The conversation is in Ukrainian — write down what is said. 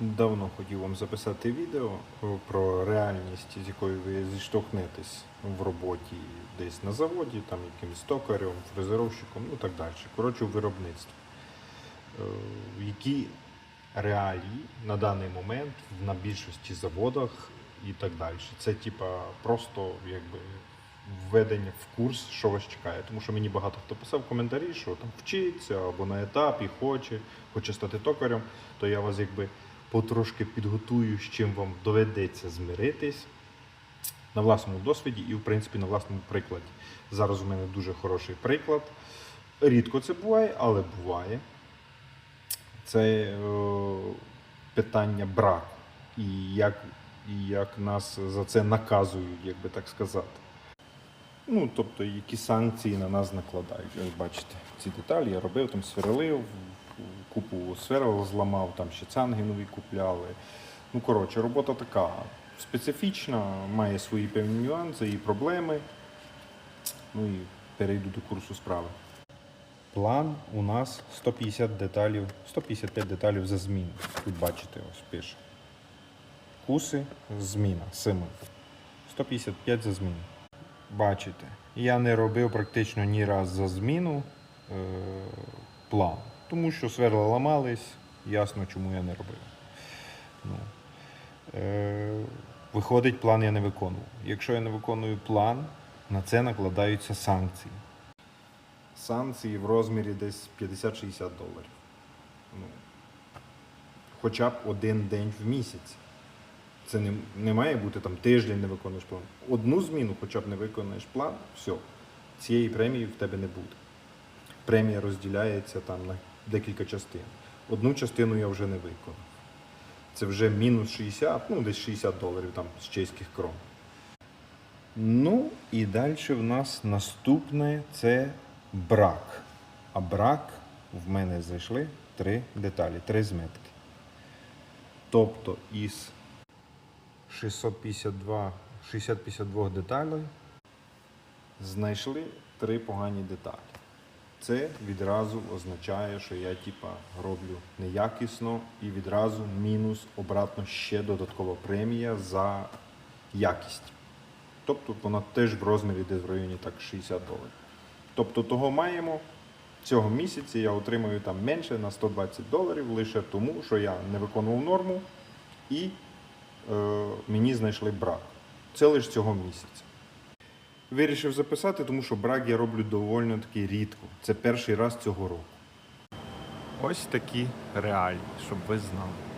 Давно хотів вам записати відео про реальність, з якою ви зіштовхнетесь в роботі десь на заводі, там якимось токарем, фрезеровщиком, ну так далі. Коротше, в виробництві. Е, Які реалії на даний момент на більшості заводах і так далі. Це типа просто якби введення в курс, що вас чекає. Тому що мені багато хто писав коментарі, що там вчиться або на етапі хоче, хоче стати токарем, то я вас якби потрошки підготую, з чим вам доведеться змиритись на власному досвіді і, в принципі, на власному прикладі. Зараз у мене дуже хороший приклад. Рідко це буває, але буває. Це е, питання браку. І як, і як нас за це наказують, як би так сказати. Ну, тобто, які санкції на нас накладають. Ось бачите, ці деталі я робив, там сверлив, купу сверл зламав, там ще цанги нові купляли. Ну, коротше, робота така специфічна, має свої певні нюанси і проблеми. Ну і перейду до курсу справи. План у нас 150 деталів, 155 деталів за зміну. Тут бачите, ось пише. Куси, зміна, символ. 155 за зміну. Бачите, я не робив практично ні раз за зміну е, план. Тому що сверла ламались, ясно, чому я не робив. Ну, е, виходить, план я не виконував. Якщо я не виконую план, на це накладаються санкції. Санкції в розмірі десь 50-60 доларів. Ну, хоча б один день в місяць. Це не, не має бути там тиждень не виконуєш план. Одну зміну, хоча б не виконуєш план, все, цієї премії в тебе не буде. Премія розділяється там на декілька частин. Одну частину я вже не виконав. Це вже мінус 60, ну десь 60 доларів там з чеських крон. Ну і далі в нас наступне це брак. А брак в мене зайшли три деталі, три зметки. Тобто із 652, 652 деталей знайшли три погані деталі. Це відразу означає, що я типа роблю неякісно і відразу мінус обратно ще додаткова премія за якість. Тобто вона теж в розмірі десь в районі так 60 доларів. Тобто того маємо. Цього місяця я отримую там менше на 120 доларів лише тому, що я не виконував норму і е, мені знайшли брак. Це лише цього місяця. Вирішив записати, тому що брак я роблю доволі таки рідко. Це перший раз цього року. Ось такі реалії, щоб ви знали.